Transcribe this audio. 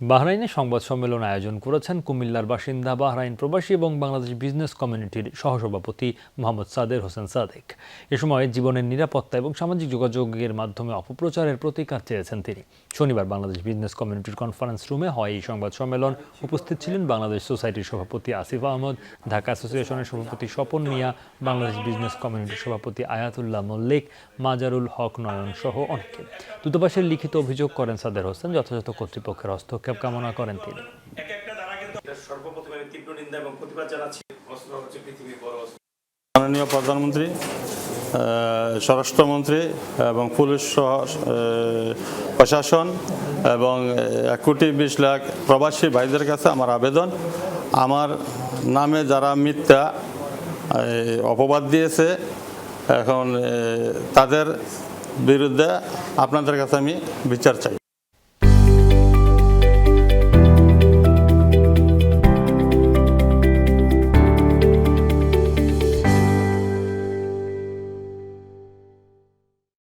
বাহরাইনে সংবাদ সম্মেলন আয়োজন করেছেন কুমিল্লার বাসিন্দা বাহরাইন প্রবাসী এবং বাংলাদেশ বিজনেস কমিউনিটির সহসভাপতি মোহাম্মদ সাদের হোসেন সাদেক। এ সময় জীবনের নিরাপত্তা এবং সামাজিক যোগাযোগের মাধ্যমে অপপ্রচারের প্রতিকার চেয়েছেন তিনি। শনিবার বাংলাদেশ বিজনেস কমিউনিটির কনফারেন্স রুমে হয় এই সংবাদ সম্মেলন। উপস্থিত ছিলেন বাংলাদেশ সোসাইটির সভাপতি আসিফ আহমদ, ঢাকা অ্যাসোসিয়েশনের সভাপতি স্বপন মিয়া, বাংলাদেশ বিজনেস কমিউনিটির সভাপতি আয়াতুল্লাহ মল্লিক, মাজারুল হক নয়ন সহ অনেকে। দূতাবাসের লিখিত অভিযোগ করেন সাদের হোসেন, যথাযথ কর্তৃপক্ষের হস্তক্ষেপ কামনা করেন তিনি। মাননীয় প্রধানমন্ত্রী স্বরাষ্ট্রমন্ত্রী এবং পুলিশ প্রশাসন এবং এক কোটি বিশ লাখ প্রবাসী ভাইদের কাছে আমার আবেদন। আমার নামে যারা মিথ্যা অপবাদ দিয়েছে, এখন তাদের বিরুদ্ধে আপনাদের কাছে আমি বিচার চাই।